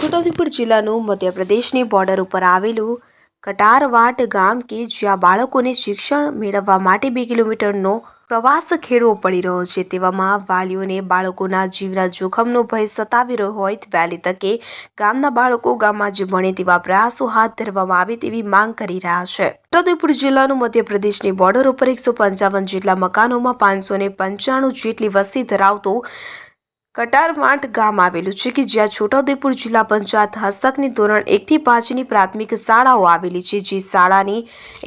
છોટાઉદેપુર જિલ્લાનું મધ્યપ્રદેશની બોર્ડર ઉપર આવેલું કટારવાટ ગામ કે જ્યાં બાળકોને શિક્ષણ મેળવવા માટે બે કિલોમીટરનો પ્રવાસ ખેડવો પડી રહ્યો છે. તેવામાં વાલીઓને બાળકોના જીવના જોખમનો ભય સતાવી રહ્યો હોય વહેલી તકે ગામના બાળકો ગામમાં જ ભણે તેવા પ્રયાસો હાથ ધરવામાં આવે તેવી માંગ કરી રહ્યા છે. છોટાઉદેપુર જિલ્લાનું મધ્યપ્રદેશની બોર્ડર ઉપર એકસો પંચાવન જેટલા મકાનોમાં પાંચસો પંચાણું જેટલી વસ્તી ધરાવતું કટારવાંટ ગામ આવેલું છે કે જ્યાં છોટાઉદેપુર જિલ્લા પંચાયત હસ્તકની ધોરણ એકથી પાંચની પ્રાથમિક શાળાઓ આવેલી છે. જે શાળાની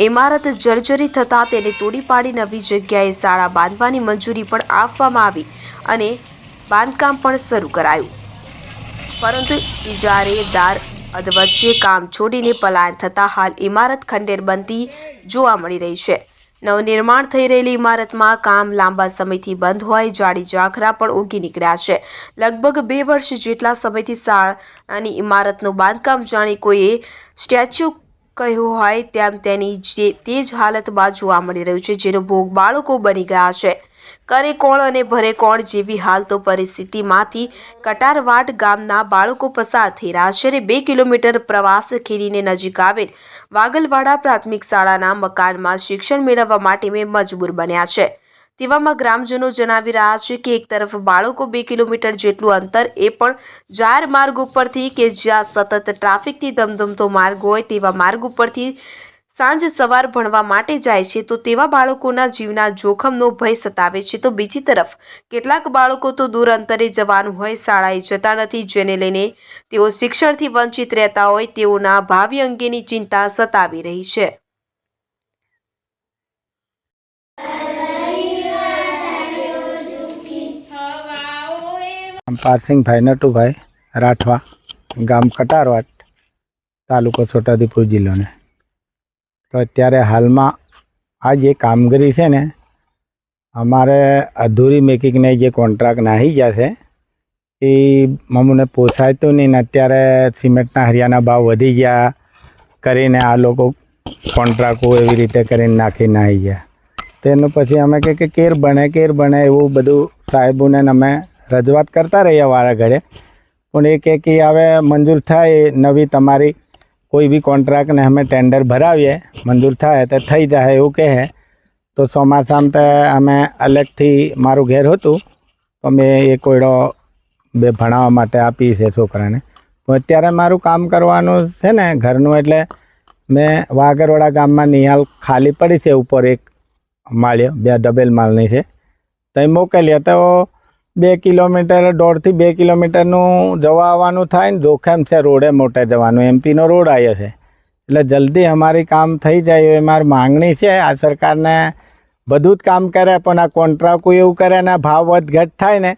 ઇમારત જર્જરી થતાં તેને તોડી પાડી નવી જગ્યાએ શાળા બાંધવાની મંજૂરી પણ આપવામાં આવી અને બાંધકામ પણ શરૂ કરાયું. પરંતુ ઇજારેદાર અધવચ્ચે કામ છોડીને પલાયન થતાં હાલ ઇમારત ખંડેર બનતી જોવા મળી રહી છે. નવનિર્માણ થઈ રહેલી ઇમારતમાં કામ લાંબા સમયથી બંધ હોય, જાડી ઝાખરા પણ ઉગી નીકળ્યા છે. લગભગ બે વર્ષ જેટલા સમયથી શાળાની ઇમારતનું બાંધકામ જાણી કોઈએ સ્ટેચ્યુ કહ્યું હોય તેમ તેની જે તે જ હાલતમાં જોવા મળી રહ્યું છે, જેનો ભોગ બાળકો બની ગયા છે. કરે કોણ અને ભરે કોણ જેવી હાલ તો પરિસ્થિતિમાંથી કટારવાટ ગામના બાળકો પસાર થઈ રહ્યા બે કિલોમીટર પ્રવાસ ખેડીને નજીક આવેલ વાગલવાડા પ્રાથમિક શાળાના મકાનમાં શિક્ષણ મેળવવા માટે મેં મજબૂર બન્યા છે. તેવામાં ગ્રામજનો જણાવી રહ્યા છે કે એક તરફ બાળકો બે કિલોમીટર જેટલું અંતર એ પણ જાહેર માર્ગ ઉપરથી કે જ્યાં સતત ટ્રાફિકથી ધમધમતો માર્ગ હોય તેવા માર્ગ ઉપરથી સાંજ સવાર ભણવા માટે જાય છે, તો તેવા બાળકોના જીવના જોખમનો ભય સતાવે છે. તો બીજી તરફ, કેટલાક બાળકો તો દૂર અંતરે જવાનું હોય, શાળાએ જતા નથી, જેને લઈને તેઓ શિક્ષણથી વંચિત રહેતા હોય, તેઓના ભાવિ અંગેની ચિંતા સતાવી રહી છે. પારસિંગભાઈ નટુભાઈ, રાઠવા, ગામ કટારવાટ તાલુકો છોટાઉદેપુર જિલ્લોને તો અત્યારે હાલમાં આ જે કામગીરી છે ને, અમારે અધૂરી મેકિંગને જે કોન્ટ્રાક્ટ નાહી ગયા છે, એ અમને પોસાય તો નહીં ને અત્યારે સિમેન્ટના હરિયાના ભાવ વધી ગયા કરીને આ લોકો કોન્ટ્રાક્ટો એવી રીતે કરીને નાખી નાહી ગયા. તેનું પછી અમે કહે કે કેર બને કેર બને એવું બધું સાહેબોને અમે રજૂઆત કરતા રહીએ વારા ઘડે પણ એ કહે કે હવે મંજૂર થાય નવી તમારી કોઈ બી કોન્ટ્રાક્ટને અમે ટેન્ડર ભરાવીએ મંજૂર થાય તો થઈ જાય એવું કહે તો ચોમાસામાં તો અમે અલગથી મારું ઘેર હતું તો મેં એ કોયડો બે ભણાવવા માટે આપી છે છોકરાને તો અત્યારે મારું કામ કરવાનું છે ને ઘરનું એટલે મેં વાગરવાડા ગામમાં નિહાલ ખાલી પડી છે ઉપર એક માળીઓ બે ડબલ માળની છે તો મોકલીએ તો બે કિલોમીટર, દોઢથી બે કિલોમીટરનું જવા આવવાનું થાય ને, જોખમ છે રોડે મોટે જવાનું. એમપીનો રોડ આવ્યો છે. એટલે જલ્દી અમારી કામ થઈ જાય એ મારી માંગણી છે. આ સરકારને બધું જ કામ કરે, પણ આ કોન્ટ્રાક્ટ એવું કરે ને ભાવ વધ ઘટ થાય ને,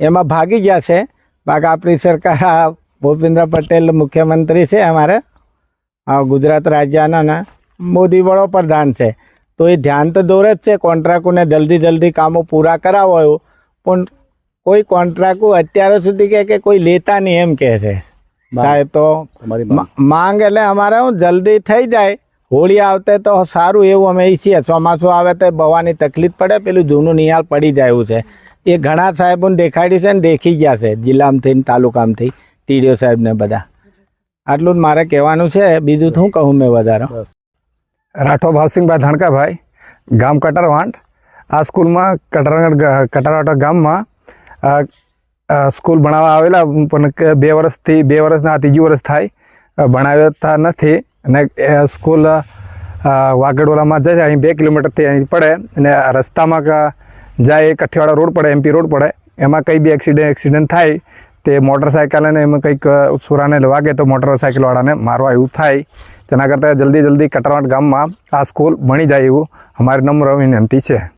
એમાં ભાગી ગયા છે. બાકી આપણી સરકાર, આ ભૂપેન્દ્ર પટેલ મુખ્યમંત્રી છે, અમારે ગુજરાત રાજ્યના ને, મોદી વડોપ્રધાન છે. તો એ ધ્યાન તો દોરે જ છે, કોન્ટ્રાક્ટોને જલ્દી જલ્દી કામો પૂરા કરાવો એવું પણ કોઈ કોન્ટ્રાક્ટ અત્યાર સુધી કહે કે કોઈ લેતા નહીં એમ કહે છે. સાહેબ તો માંગ એટલે અમારે હું જલ્દી થઈ જાય. હોળી આવતે તો સારું એવું અમે ઈચ્છીએ ચોમાસું આવે તો બવાની તકલીફ પડે પેલું જૂનું નિહાલ પડી જાય એવું છે. એ ઘણા સાહેબોને દેખાડી છે ને દેખી ગયા છે જિલ્લામાંથી ને તાલુકામાંથી ટીડીઓ સાહેબને બધા. આટલું જ મારે કહેવાનું છે. બીજું શું કહું મેં વધારે? રાઠવા ભાવસિંહભાઈ ધણકાભાઈ ગામ કટરવાંટ આ સ્કૂલમાં કટર કટારવાટા ગામમાં સ્કૂલ ભણાવવા આવેલા, પણ બે વર્ષથી, બે વર્ષના ત્રીજું વર્ષ થાય ભણાવતા નથી. અને સ્કૂલ વાગડવાલામાં જાય અહીં બે કિલોમીટરથી અહીં પડે. અને રસ્તામાં જાય કઠિયાવાડા રોડ પડે, એમપી રોડ પડે. એમાં કંઈ બી એક્સિડન્ટ એક્સિડન્ટ થાય, તે મોટરસાઇકલ અને એમાં કંઈક સુરાને વાગે તો મોટરસાઇકલવાળાને મારવા એવું થાય. તેના કરતાં જલ્દી જલ્દી કટરાવાટ ગામમાં આ સ્કૂલ ભણી જાય એવું અમારી નમ્ર વિનંતી છે.